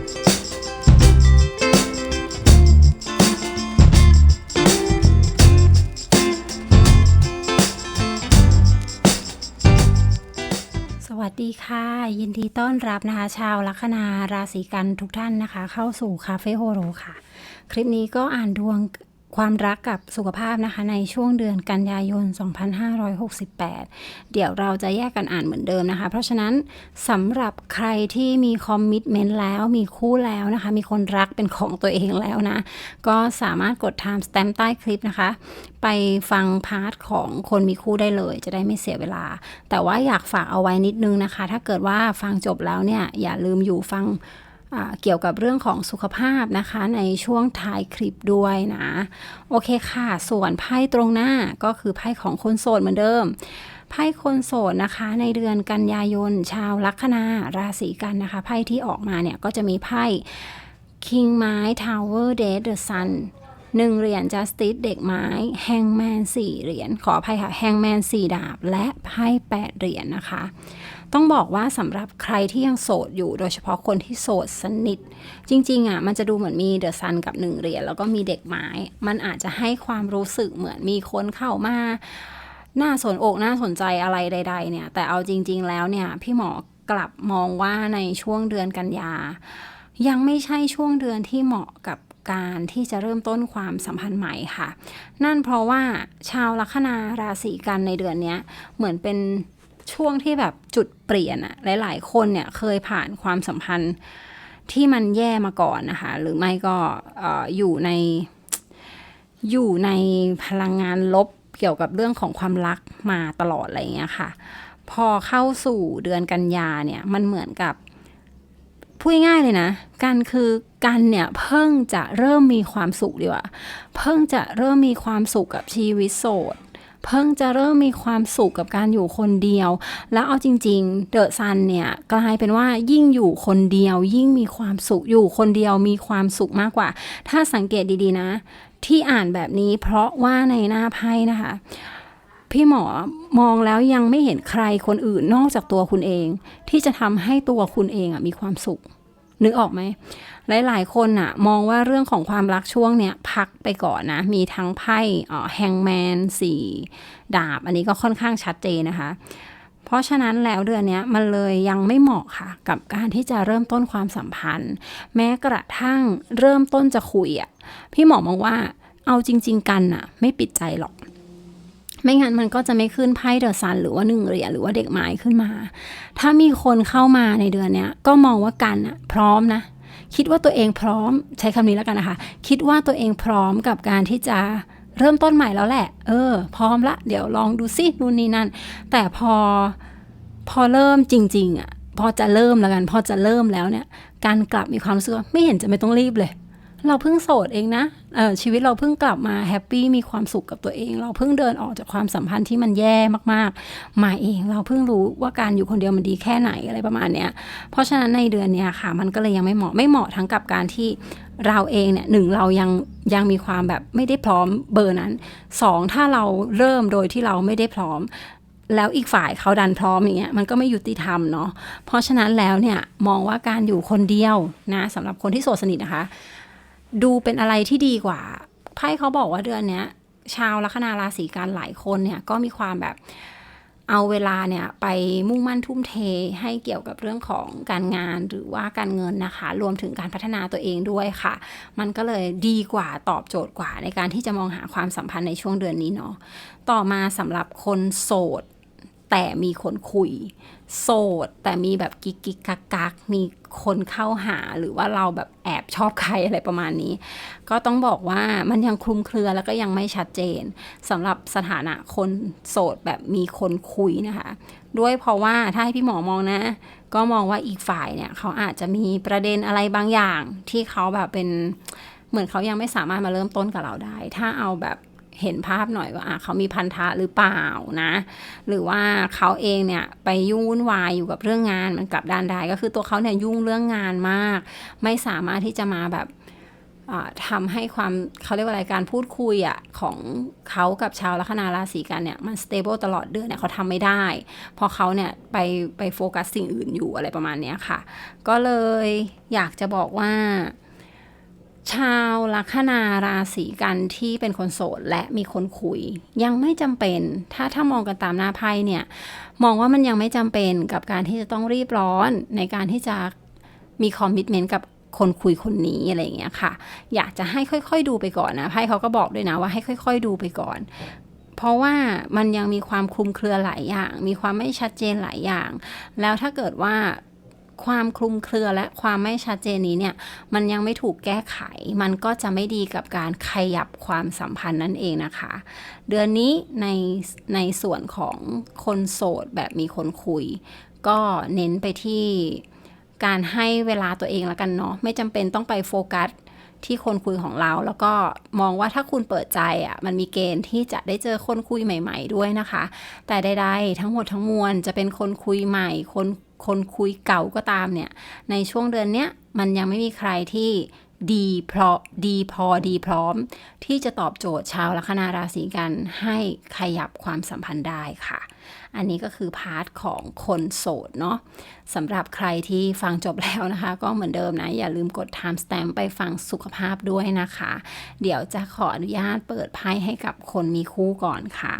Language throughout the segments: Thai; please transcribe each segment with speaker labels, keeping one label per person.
Speaker 1: สวัสดีค่ะ ยินดีต้อนรับนะคะ ชาวลัคนาราศีกันทุกท่านนะคะ เข้าสู่คาเฟ่โฮโรค่ะ คลิปนี้ก็อ่านดวง ความรักกับสุขภาพนะคะในช่วงเดือนกันยายน 2568 เดี๋ยวเราจะแยกกันอ่านเหมือนเดิมนะคะ เพราะฉะนั้นสำหรับใครที่มีคอมมิชเมนต์แล้วมีคู่แล้วนะคะ มีคนรักเป็นของตัวเองแล้วนะ ก็สามารถกด time stamp ใต้คลิปนะคะ ไปฟังพาร์ทของคนมีคู่ได้เลย จะได้ไม่เสียเวลา แต่ว่าอยากฝากเอาไว้นิดนึงนะคะ ถ้าเกิดว่าฟังจบแล้วเนี่ยอย่าลืมอยู่ฟัง เกี่ยวกับเรื่องของสุขภาพนะคะในช่วงท้ายคลิปด้วยนะ โอเคค่ะ ส่วนไพ่ตรงหน้าก็คือไพ่ของคนโสดเหมือนเดิมไพ่คนโสดนะคะ ในเดือนกันยายน ชาวลัคนาราศีกันนะคะไพ่ที่ออกมาเนี่ยก็จะมีไพ่ King ไม้ Tower Dead the Sun หนึ่งเหรียญ Justice เด็กไม้ Hangman สี่เหรียญ ขออภัยค่ะ Hangman สี่ดาบ และไพ่แปดเหรียญนะคะ ต้องบอกว่าสำหรับใครที่ยังโสดอยู่ โดยเฉพาะคนที่โสดสนิท จริงๆอะมันจะดูเหมือนมีเดอะซันกับหนึ่งเหรียญแล้วก็มีเด็กไม้ มันอาจจะให้ความรู้สึกเหมือนมีคนเข้ามาน่าสนอกน่าสนใจอะไรใด ๆ เนี่ย แต่เอาจริง ๆ แล้วเนี่ยพี่หมอกลับมองว่าในช่วงเดือนกันยา ยังไม่ใช่ช่วงเดือนที่เหมาะกับการที่จะเริ่มต้นความสัมพันธ์ใหม่ค่ะ นั่นเพราะว่าชาวลัคนาราศีกันในเดือนนี้เหมือนเป็น ช่วงที่แบบจุดเปลี่ยนอะหลาย ๆ คนเนี่ยเคยผ่านความสัมพันธ์ที่มันแย่มาก่อนนะคะ หรือไม่ก็ออยู่ในอยู่ในพลังงานลบเกี่ยวกับเรื่องของความรักมาตลอดอะไรเงี้ยค่ะ พอเข้าสู่เดือนกันยาเนี่ยมันเหมือนกับพูดง่ายเลยนะกันคือกันเนี่ยเพิ่งจะเริ่มมีความสุขดีกว่าเพิ่งจะเริ่มมีความสุขกับชีวิตโสด เพิ่งจะเริ่มมีความสุขกับการอยู่คนเดียว แล้วเอาจริง ๆ เดอะซันเนี่ยกลายเป็นว่ายิ่งอยู่คนเดียว ยิ่งมีความสุขอยู่คนเดียวมีความสุขมากกว่า ถ้าสังเกตดีๆนะ ที่อ่านแบบนี้เพราะว่าในหน้าไพ่นะคะพี่หมอมองแล้วยังไม่เห็นใครคนอื่นนอกจากตัวคุณเอง ที่จะทำให้ตัวคุณเองอะมีความสุข นึกออกไหม หลาย ๆ คนอะมองว่าเรื่องของความรักช่วงเนี้ยพักไปก่อนนะ มีทั้งไพ่แฮงแมนสี่ดาบ อันนี้ก็ค่อนข้างชัดเจนนะคะ เพราะฉะนั้นแล้วเดือนเนี้ยมันเลยยังไม่เหมาะค่ะ กับการที่จะเริ่มต้นความสัมพันธ์ แม้กระทั่งเริ่มต้นจะคุยอะพี่หมอมองว่าเอาจริง ๆ กันอะไม่ปิดใจหรอก ไม่งั้นมันก็จะไม่ขึ้นไพ่เดอะซันหรือว่าหนึ่งเหรียญหรือว่าเด็กไม้ขึ้นมา ถ้ามีคนเข้ามาในเดือนเนี้ยก็มองว่ากันอะพร้อมนะ คิดว่าตัวเองพร้อมใช้คำนี้แล้วกันนะคะ คิดว่าตัวเองพร้อมกับการที่จะเริ่มต้นใหม่แล้วแหละ เออ พร้อมละ เดี๋ยวลองดูซินู่นนี่นั่น แต่พอพอเริ่มจริง ๆอะพอจะเริ่มแล้วกัน พอจะเริ่มแล้วเนี่ย การกลับมีความรู้สึกว่าไม่เห็นจะไม่ต้องรีบเลย เราเพิ่งโสดเองนะเออชีวิตเราเพิ่งกลับมาแฮปปี้มีความสุขกับตัวเอง เราเพิ่งเดินออกจากความสัมพันธ์ที่มันแย่มากๆ มาเองเราเพิ่งรู้ว่าการอยู่คนเดียวมันดีแค่ไหนอะไรประมาณเนี้ยเพราะฉะนั้นในเดือนเนี้ยค่ะ มันก็เลยยังไม่เหมาะไม่เหมาะทั้งกับการที่เราเองเนี่ยหนึ่งเรายังยังมีความแบบไม่ได้พร้อมเบอร์นั้นสองถ้าเราเริ่มโดยที่เราไม่ได้พร้อมแล้วอีกฝ่ายเขาดันพร้อมอย่างเงี้ยมันก็ไม่ยุติธรรมเนาะเพราะฉะนั้นแล้วเนี่ยมองว่าการอยู่คนเดียวนะสำหรับคนที่โสดสนิทนะคะ ดูเป็นอะไรที่ดีกว่าไพ่เขาบอกว่าเดือนเนี้ย ชาวลัคนาราศีกันหลายคนเนี่ยก็มีความแบบเอาเวลาเนี่ยไปมุ่งมั่นทุ่มเทให้เกี่ยวกับเรื่องของการงานหรือว่าการเงินนะคะ รวมถึงการพัฒนาตัวเองด้วยค่ะ มันก็เลยดีกว่าตอบโจทย์กว่าในการที่จะมองหาความสัมพันธ์ในช่วงเดือนนี้เนาะต่อมาสำหรับคนโสด แต่มีคนคุย โสด แต่มีแบบกิกกิกกักกักมีคนเข้าหาหรือว่าเราแบบแอบชอบใครอะไรประมาณนี้ ก็ต้องบอกว่ามันยังคลุมเครือแล้วก็ยังไม่ชัดเจนสำหรับสถานะคนโสดแบบมีคนคุยนะคะ ด้วยเพราะว่าถ้าให้พี่หมอมองนะ ก็มองว่าอีกฝ่ายเนี่ยเขาอาจจะมีประเด็นอะไรบางอย่างที่เขาแบบเป็นเหมือนเขายังไม่สามารถมาเริ่มต้นกับเราได้ ถ้าเอาแบบ เห็นภาพหน่อยว่าเขามีพันธะหรือเปล่านะ หรือว่าเขาเองเนี่ยไปยุ่งวุ่นวายอยู่กับเรื่องงานมันกลับด้านได้ก็คือตัวเขาเนี่ยยุ่งเรื่องงานมาก ไม่สามารถที่จะมาแบบอ่าทำให้ความเขาเรียกว่าอะไรการพูดคุยอะของเขากับชาวลัคนาราศีกันเนี่ยมันสเตเบิลตลอดเดือนเนี่ยเขาทำไม่ได้พราะเขาเนี่ยไปไปโฟกัสสิ่งอื่นอยู่อะไรประมาณเนี้ยค่ะ ก็เลยอยากจะบอกว่า ชาวลัคนาราศีกันที่เป็นคนโสดและมีคนคุย ยังไม่จำเป็น ถ้าถ้ามองกันตามหน้าไพ่เนี่ย มองว่ามันยังไม่จำเป็นกับการที่จะต้องรีบร้อนในการที่จะมีคอมมิชเมนต์กับคนคุยคนนี้อะไรอย่างเงี้ยค่ะ อยากจะให้ค่อย ๆ ดูไปก่อนนะไพ่เขาก็บอกด้วยนะว่าให้ค่อย ๆ ดูไปก่อน เพราะว่ามันยังมีความคลุมเครือหลายอย่าง มีความไม่ชัดเจนหลายอย่าง แล้วถ้าเกิดว่า ความคลุมเครือและความไม่ชัดเจนนี้เนี่ย มันยังไม่ถูกแก้ไข มันก็จะไม่ดีกับการขยับความสัมพันธ์นั่นเองนะคะ เดือนนี้ในในส่วนของคนโสดแบบมีคนคุย ก็เน้นไปที่การให้เวลาตัวเองแล้วกันเนาะไม่จำเป็นต้องไปโฟกัสที่คนคุยของเรา แล้วก็มองว่าถ้าคุณเปิดใจอะ่ะมันมีเกณฑ์ที่จะได้เจอคนคุยใหม่ ๆ ด้วยนะคะ แต่ใดๆทั้งหมดทั้งมวลจะเป็นคนคุยใหม่ คน คนคุยเก่าก็ตามเนี่ย ในช่วงเดือนเนี้ยมันยังไม่มีใครที่ดีพราะดีพอดีพร้อม ที่จะตอบโจทย์ชาวลัคนาราศีกันให้ขยับความสัมพันธ์ได้ค่ะ อันนี้ก็คือพาร์ทของคนโสดเนาะสำหรับใครที่ฟังจบแล้วนะคะ ก็เหมือนเดิมนะ อย่าลืมกด time stamp ไปฟังสุขภาพด้วยนะคะ เดี๋ยวจะขออนุญาตเปิดไพ่ให้กับคนมีคู่ก่อนค่ะ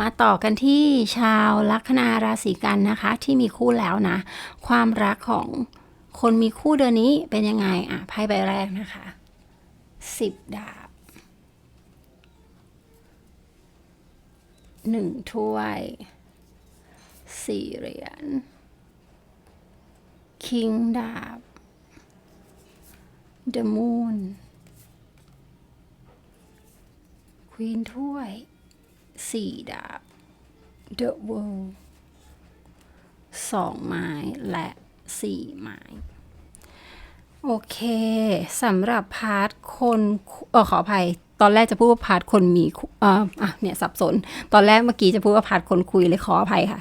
Speaker 1: มาต่อกันที่ชาวลัคนาราศีกันนะคะ ที่มีคู่แล้วนะ ความรักของคนมีคู่เดือนนี้เป็นยังไงอะไพ่ใบแรกนะคะสิบดาบหนึ่งถ้วยสี่เหรียญคิงดาบ The Moon ควีนถ้วย สี่ดาบ The World สองไม้และสี่ไม้โอเคสำหรับพาร์ทคนเออขออภัย ตอนแรกจะพูดว่าพาร์ทคนมีคู่เอออะเนี่ยสับสน ตอนแรกเมื่อกี้จะพูดว่าพาร์ทคนคุยเลยขออภัยค่ะ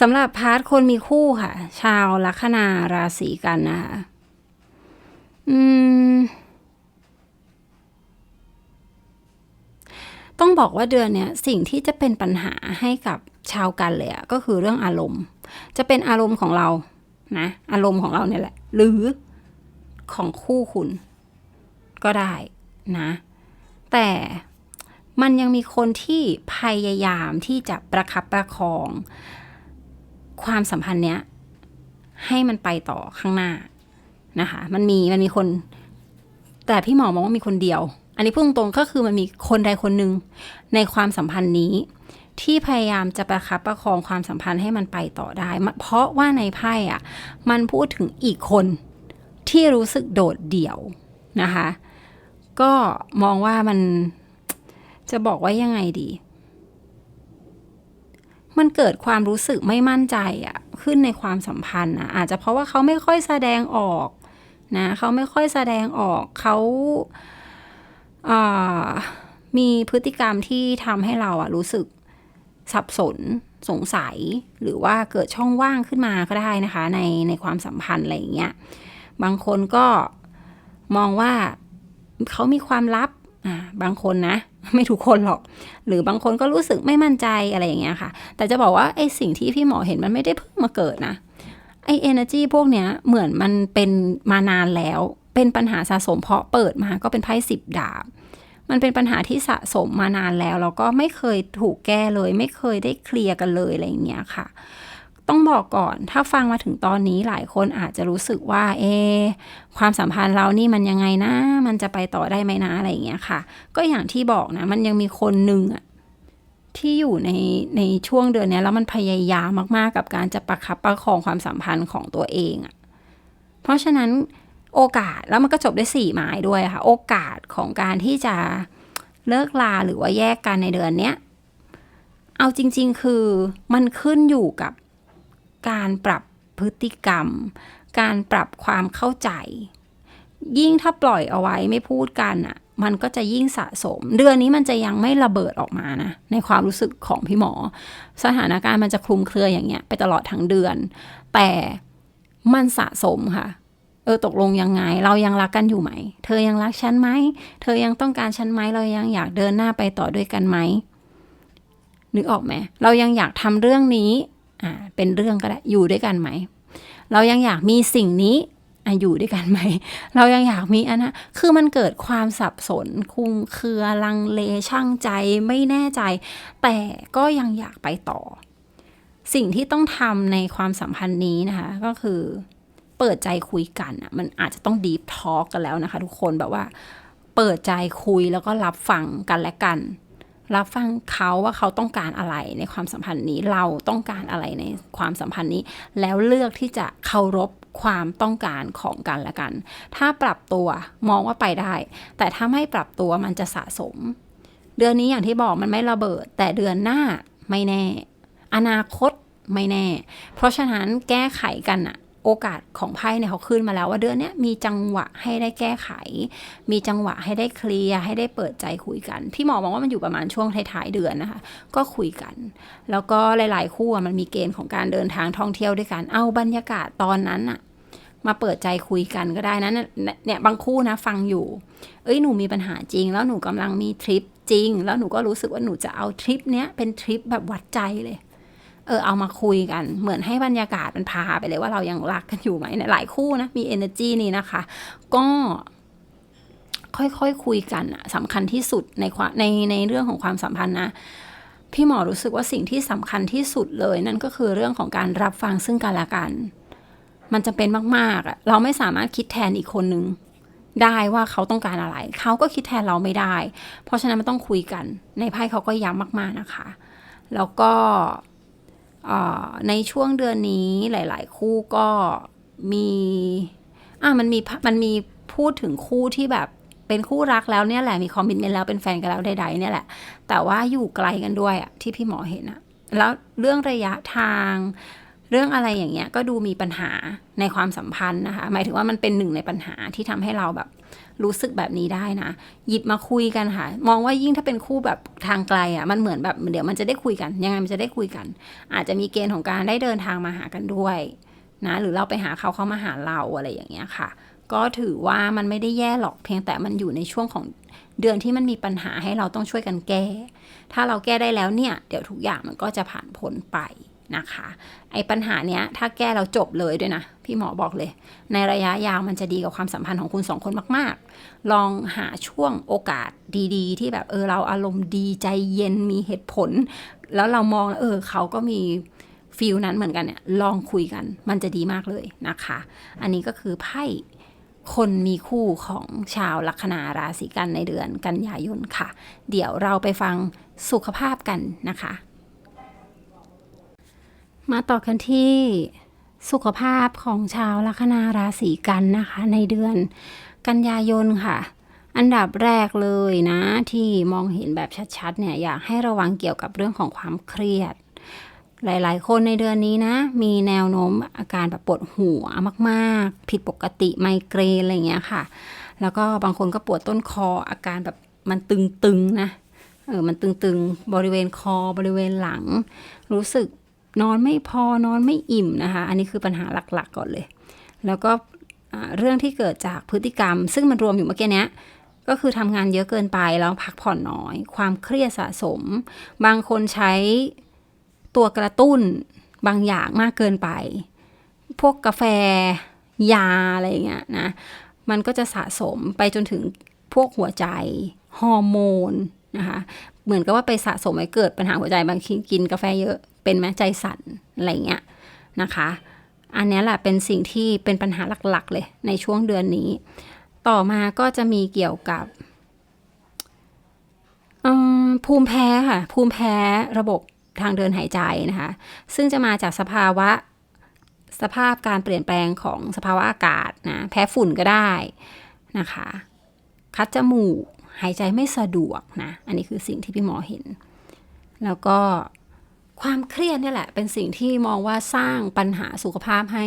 Speaker 1: สำหรับพาร์ทคนมีคู่ค่ะ ชาวลัคนาราศีกันนะคะอืม ต้องบอกว่าเดือนเนี้ยสิ่งที่จะเป็นปัญหาให้กับชาวกันเลยอะก็คือเรื่องอารมณ์ จะเป็นอารมณ์ของเรานะอารมณ์ของเราเนี่ยแหละ หรือของคู่คุณ ก็ได้นะ แต่มันยังมีคนที่พยายามที่จะประคับประคอง ความสัมพันธ์เนี้ยให้มันไปต่อข้างหน้านะคะ มันมีมันมีคน แต่พี่หมอมองว่ามีคนเดียว อันนี้พูดตรงๆก็คือมันมีคนใดคนหนึ่งในความสัมพันธ์นี้ ที่พยายามจะประคับประคองความสัมพันธ์ให้มันไปต่อได้ เพราะว่าในไพ่อะมันพูดถึงอีกคนที่รู้สึกโดดเดี่ยวนะคะ ก็มองว่ามันจะบอกว่ายังไงดี มันเกิดความรู้สึกไม่มั่นใจอะขึ้นในความสัมพันธ์นะอาจจะเพราะว่าเขาไม่ค่อยแสดงออกนะเขาไม่ค่อยแสดงออกเขา มีพฤติกรรมที่ทำให้เราอะรู้สึกสับสนสงสัย หรือว่าเกิดช่องว่างขึ้นมาก็ได้นะคะ ในในความสัมพันธ์อะไรอย่างเงี้ยบางคนก็มองว่าเขามีความลับ อ่า บางคนนะ ไม่ทุกคนหรอก หรือบางคนก็รู้สึกไม่มั่นใจอะไรอย่างเงี้ยค่ะ แต่จะบอกว่าไอ้สิ่งที่พี่หมอเห็นมันไม่ได้เพิ่งมาเกิดนะ ไอ้ energy พวกเนี้ยเหมือนมันเป็นมานานแล้ว เป็นปัญหาสะสมเพราะเปิดมาก็เป็นไพ่สิบดาบ มันเป็นปัญหาที่สะสมมานานแล้วแล้วก็ไม่เคยถูกแก้เลย ไม่เคยได้เคลียร์กันเลยอะไรอย่างเงี้ยค่ะ ต้องบอกก่อนถ้าฟังมาถึงตอนนี้หลายคนอาจจะรู้สึกว่า เอ ความสัมพันธ์เรานี่มันยังไงนะ มันจะไปต่อได้ไหมนะอะไรอย่างเงี้ยค่ะ ก็อย่างที่บอกนะ มันยังมีคนหนึ่งอะที่อยู่ในในช่วงเดือนนี้แล้วมันพยายามมาก ๆ กับการจะประคับประคองความสัมพันธ์ของตัวเองอะเพราะฉะนั้น โอกาสแล้วมันก็จบได้สี่หมายด้วยค่ะ โอกาสของการที่จะเลิกลาหรือว่าแยกกันในเดือนเนี้ยเอาจริง ๆ คือมันขึ้นอยู่กับการปรับพฤติกรรม การปรับความเข้าใจ ยิ่งถ้าปล่อยเอาไว้ไม่พูดกันอะ่ะ มันก็จะยิ่งสะสม เดือนนี้มันจะยังไม่ระเบิดออกมานะ ในความรู้สึกของพี่หมอ สถานการณ์มันจะคลุมเครืออย่างเงี้ย ไปตลอดทั้งเดือน แต่มันสะสมค่ะ เออตกลงยังไง เรายังรักกันอยู่ไหม เธอยังรักฉันไหม เธอยังต้องการฉันไหม เรายังอยากเดินหน้าไปต่อด้วยกันไหมนึกออกไหมเรายังอยากทำเรื่องนี้อ่าเป็นเรื่องก็ได้อยู่ด้วยกันไหม เรายังอยากมีสิ่งนี้อะอยู่ด้วยกันไหม เรายังอยากมีอันนะคือมันเกิดความสับสนคุมเครือลังเลช่างใจไม่แน่ใจ แต่ก็ยังอยากไปต่อ สิ่งที่ต้องทำในความสัมพันธ์นี้นะคะ ก็คือ ปิดใจคุยกันอะมันอาจจะต้องดีฟทอ l k กันแล้วนะคะ ทุกคนแบบว่า เปิดใจคุยแล้วก็รับฟังกันและกัน รับฟังเขาว่าเขาต้องการอะไรในความสัมพันธ์นี้เราต้องการอะไรในความสัมพันธ์นี้ แล้วเลือกที่จะเคารพความต้องการของกันและกัน ถ้าปรับตัวมองว่าไปได้ แต่ถ้าไม่ปรับตัวมันจะสะสม เดือนนี้อย่างที่บอกมันไม่ระเบิด แต่เดือนหน้าไม่แน่ อนาคตไม่แน่ เพราะฉะนั้นแก้ไขกันอะ โอกาสของไพ่เนี่ยเขาขึ้นมาแล้วว่าเดือนนี้มีจังหวะให้ได้แก้ไข มีจังหวะให้ได้เคลียร์ให้ได้เปิดใจคุยกัน พี่หมอมองว่ามันอยู่ประมาณช่วงท้ายๆเดือนนะคะ ก็คุยกัน แล้วก็หลาย ๆ คู่มันมีเกณฑ์ของการเดินทางท่องเที่ยวด้วยกัน เอาบรรยากาศตอนนั้นอะมาเปิดใจคุยกันก็ได้นะเนี่ยบางคู่นะฟังอยู่ เอ้ยหนูมีปัญหาจริง แล้วหนูกำลังมีทริปจริง แล้วหนูก็รู้สึกว่าหนูจะเอาทริปเนี้ยเป็นทริปแบบวัดใจเลย เออเอามาคุยกัน เหมือนให้บรรยากาศมันพาไปเลยว่าเรายังรักกันอยู่ไหมเนี่ยหลายคู่นะ มี energy นี้นะคะ ก็ค่อยๆคคุยกันอะสำคัญที่สุดในความในในเรื่องของความสัมพันธ์นะพี่หมอรู้สึกว่าสิ่งที่สำคัญที่สุดเลย นั่นก็คือเรื่องของการรับฟังซึ่งกันและกัน มันจะเป็นมากๆอะเราไม่สามารถคิดแทนอีกคนนึงได้ว่าเขาต้องการอะไร เขาก็คิดแทนเราไม่ได้ เพราะฉะนั้นมันต้องคุยกัน ในไพ่เขาก็ย้ำมากๆนะคะ แล้วก็ ในช่วงเดือนนี้หลาย ๆ คู่ก็มีอะมันมีมันมีพูดถึงคู่ที่แบบเป็นคู่รักแล้วเนี่ยแหละมีคอมมิชเมนต์แล้วเป็นแฟนกันแล้วใดๆเนี่ยแหละ แต่ว่าอยู่ไกลกันด้วยอะที่พี่หมอเห็นอะแล้วเรื่องระยะทาง เรื่องอะไรอย่างเงี้ยก็ดูมีปัญหาในความสัมพันธ์นะคะ หมายถึงว่ามันเป็นหนึ่งในปัญหาที่ทำให้เราแบบรู้สึกแบบนี้ได้นะ หยิบมาคุยกันค่ะ มองว่ายิ่งถ้าเป็นคู่แบบทางไกลอะ่ะมันเหมือนแบบเดี๋ยวมันจะได้คุยกัน ยังไงมันจะได้คุยกัน อาจจะมีเกณฑ์ของการได้เดินทางมาหากันด้วยนะหรือเราไปหาเขาเขามาหาเราอะไรอย่างเงี้ยค่ะ ก็ถือว่ามันไม่ได้แย่หรอกเพียงแต่มันอยู่ในช่วงของเดือนที่มันมีปัญหาให้เราต้องช่วยกันแก้ ถ้าเราแก้ได้แล้วเนี่ย เดี๋ยวทุกอย่างมันก็จะผ่านพ้นไป นะคะ ไอ้ปัญหาเนี้ยถ้าแก้เราจบเลยด้วยนะ พี่หมอบอกเลย ในระยะยาวมันจะดีกับความสัมพันธ์ของคุณสองคนมาก ๆ ลองหาช่วงโอกาสดีๆ ที่แบบเออเราอารมณ์ดีใจเย็นมีเหตุผล แล้วเรามองเออเขาก็มีฟิลนั้นเหมือนกันเนี่ยลองคุยกันมันจะดีมากเลยนะคะ อันนี้ก็คือไพ่คนมีคู่ของชาวลัคนาราศีกันในเดือนกันยายนค่ะ เดี๋ยวเราไปฟังสุขภาพกันนะคะ มาต่อกันที่สุขภาพของชาวลัคนาราศีกันนะคะ ในเดือนกันยายนค่ะ อันดับแรกเลยนะที่มองเห็นแบบชัดๆเนี่ยอยากให้ระวังเกี่ยวกับเรื่องของความเครียด หลายๆ คนในเดือนนี้นะ มีแนวโน้มอาการแบบปวดหัวมากๆ ผิดปกติไมเกรนอะไรเงี้ยค่ะ แล้วก็บางคนก็ปวดต้นคออาการแบบมันตึงๆนะเออมันตึงๆบริเวณคอบริเวณหลัง รู้สึก นอนไม่พอนอนไม่อิ่มนะคะ อันนี้คือปัญหาหลักๆก่อนเลย แล้วก็เรื่องที่เกิดจากพฤติกรรม ซึ่งมันรวมอยู่เมื่อกี้นี้ก็คือทำงานเยอะเกินไปแล้วพักผ่อนน้อย ความเครียดสะสม บางคนใช้ตัวกระตุ้นบางอย่างมากเกินไป พวกกาแฟยาอะไรเงี้ยนะ มันก็จะสะสมไปจนถึงพวกหัวใจ ฮอร์โมนนะคะ เหมือนกับว่าไปสะสมให้เกิดปัญหาหัวใจบางทีกินกาแฟเยอะเป็นแม้ใจสั่นอะไรเงี้ยนะคะ อันนี้แหละเป็นสิ่งที่เป็นปัญหาหลักๆ เลยในช่วงเดือนนี้ ต่อมาก็จะมีเกี่ยวกับภูมิแพ้ค่ะ ภูมิแพ้ระบบทางเดินหายใจนะคะ ซึ่งจะมาจากสภาวะสภาพการเปลี่ยนแปลงของสภาวะอากาศนะ แพ้ฝุ่นก็ได้นะคะ คัดจมูก หายใจไม่สะดวกนะ อันนี้คือสิ่งที่พี่หมอเห็น แล้วก็ความเครียดนี่แหละ เป็นสิ่งที่มองว่าสร้างปัญหาสุขภาพให้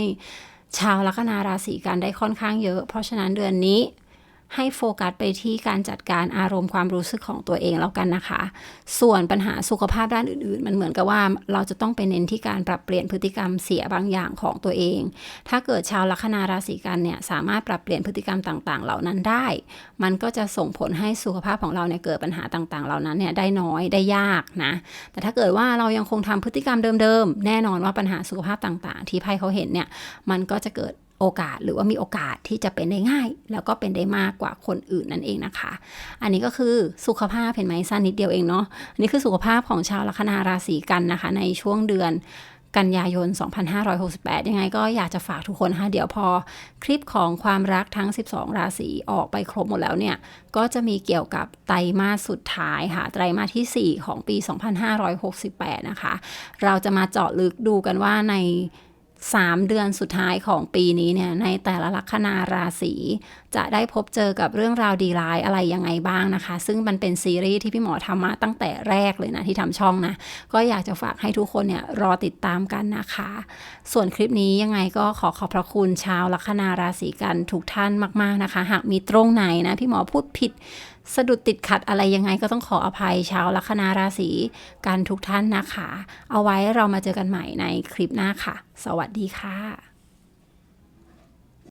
Speaker 1: ชาวลัคนาราศีกันได้ค่อนข้างเยอะ เพราะฉะนั้นเดือนนี้ ให้โฟกัสไปที่การจัดการอารมณ์ความรู้สึกของตัวเองแล้วกันนะคะ ส่วนปัญหาสุขภาพด้านอื่น ๆ มันเหมือนกับว่าเราจะต้องไปเน้นที่การปรับเปลี่ยนพฤติกรรมเสียบางอย่างของตัวเอง ถ้าเกิดชาวลัคนาราศีกันเนี่ยสามารถปรับเปลี่ยนพฤติกรรมต่าง ๆ เหล่านั้นได้ มันก็จะส่งผลให้สุขภาพของเราเนี่ยเกิดปัญหาต่าง ๆ เหล่านั้นเนี่ยได้น้อยได้ยากนะ แต่ถ้าเกิดว่าเรายังคงทำพฤติกรรมเดิม ๆ แน่นอนว่าปัญหาสุขภาพต่าง ๆ ที่ไพ่เขาเห็นเนี่ย มันก็จะเกิด โอกาสหรือว่ามีโอกาสที่จะเป็นได้ง่าย แล้วก็เป็นได้มากกว่าคนอื่นนั่นเองนะคะ อันนี้ก็คือสุขภาพเห็นไหมสั้นนิดเดียวเองเนาะอันนี้คือสุขภาพของชาวลัคนาราศีกันนะคะ ในช่วงเดือนกันยายน 2568 ยังไงก็อยากจะฝากทุกคนนะคะเดี๋ยวพอคลิปของความรักทั้ง 12 ราศีออกไปครบหมดแล้วเนี่ย ก็จะมีเกี่ยวกับไตรมาสสุดท้ายค่ะ ไตรมาสที่ 4 ของปี 2568 นะคะ เราจะมาเจาะลึกดูกันว่าใน 3 เดือนสุดท้ายของปีนี้เนี่ยในแต่ละลัคนาราศีจะได้พบเจอกับเรื่องราวดีร้ายอะไรยังไงบ้างนะคะ ซึ่งมันเป็นซีรีส์ที่พี่หมอทำมาตั้งแต่แรกเลยนะที่ทำช่องนะ ก็อยากจะฝากให้ทุกคนเนี่ยรอติดตามกันนะคะ ส่วนคลิปนี้ยังไงก็ขอขอบพระคุณชาวลัคนาราศีกันทุกท่านมาก ๆนะคะ หากมีตรงไหนนะพี่หมอพูดผิด สะดุดติดขัดอะไรยังไงก็ต้องขออภัยชาวลัคนาราศีกันทุกท่านนะคะ เอาไว้เรามาเจอกันใหม่ในคลิปหน้าค่ะ สวัสดีค่ะ